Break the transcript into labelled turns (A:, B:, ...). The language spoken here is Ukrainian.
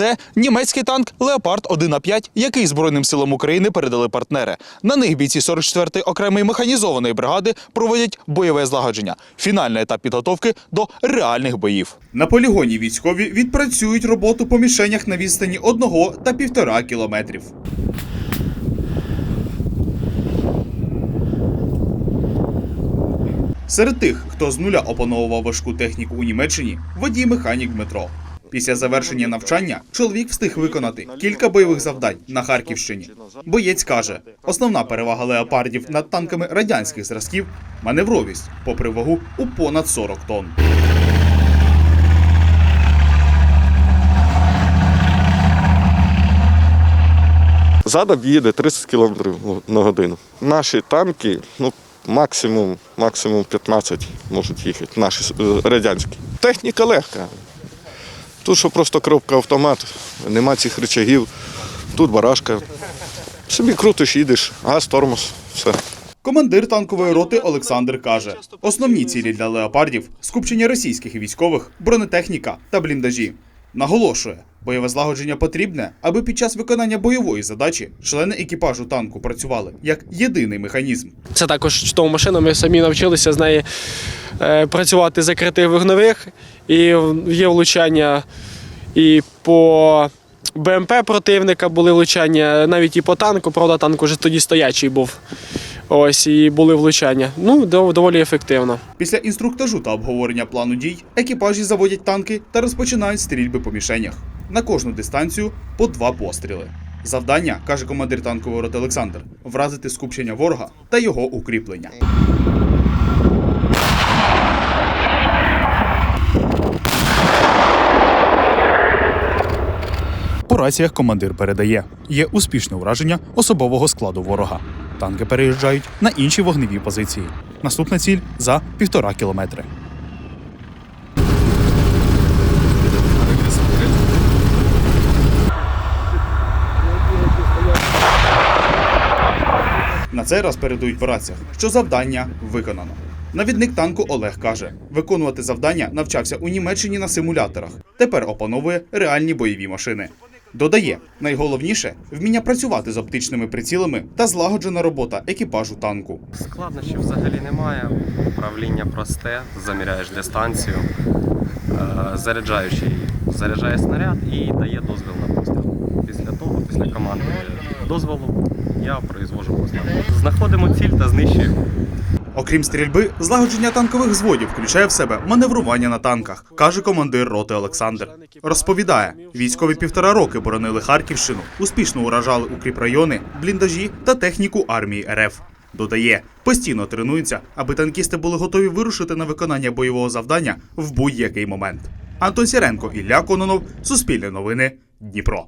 A: Це німецький танк Леопард 1А5, який Збройним силам України передали партнери. На них бійці 44-ї окремої механізованої бригади проводять бойове злагодження. Фінальний етап підготовки до реальних боїв. На полігоні військові відпрацюють роботу по мішенях на відстані 1 та 1,5 кілометрів. Серед тих, хто з нуля опановував важку техніку у Німеччині, водій механік Дмитро. Після завершення навчання чоловік встиг виконати кілька бойових завдань на Харківщині. Боєць каже, основна перевага леопардів над танками радянських зразків маневровість, попри вагу у понад 40 тонн.
B: Задом їде 30 км на годину. Наші танки, ну, максимум, максимум 15 можуть їхати, наші е, радянські. Техніка легка. Тут що просто коробка автомат, нема цих речагів, тут барашка. Собі крутиш, їдеш, газ, тормоз, все.
A: Командир танкової роти Олександр каже: основні цілі для леопардів скупчення російських військових, бронетехніка та бліндажі. Наголошує, бойове злагодження потрібне, аби під час виконання бойової задачі члени екіпажу танку працювали як єдиний механізм.
C: Це також чудова машина. Ми самі навчилися з нею е, працювати закритих вогневих. І є влучання і по БМП противника були влучання, навіть і по танку. Правда, танк уже тоді стоячий був. Ось і були влучання. Ну, доволі ефективно.
A: Після інструктажу та обговорення плану дій екіпажі заводять танки та розпочинають стрільби по мішенях. На кожну дистанцію по два постріли. Завдання, каже командир танкової роти Олександр, вразити скупчення ворога та його укріплення. По раціях командир передає: є успішне ураження особового складу ворога. Танки переїжджають на інші вогневі позиції. Наступна ціль за півтора кілометри. На цей раз передають по раціях, що завдання виконано. Навідник танку Олег каже, виконувати завдання навчався у Німеччині на симуляторах. Тепер опановує реальні бойові машини. Додає, найголовніше вміння працювати з оптичними прицілами та злагоджена робота екіпажу танку.
D: Складнощів взагалі немає. Управління просте, заміряєш дистанцію, е, заряджаючий заряджає снаряд і дає дозвіл на постріл. Після того, після команди дозволу, я произвожу постріл. Знаходимо ціль та знищуємо.
A: Окрім стрільби, злагодження танкових зводів включає в себе маневрування на танках, каже командир роти Олександр. Розповідає, військові півтора роки боронили Харківщину, успішно уражали укріпрайони, бліндажі та техніку армії РФ. Додає, постійно тренуються, аби танкісти були готові вирушити на виконання бойового завдання в будь-який момент. Антон Сіренко, Ілля Кононов, Суспільне новини, Дніпро.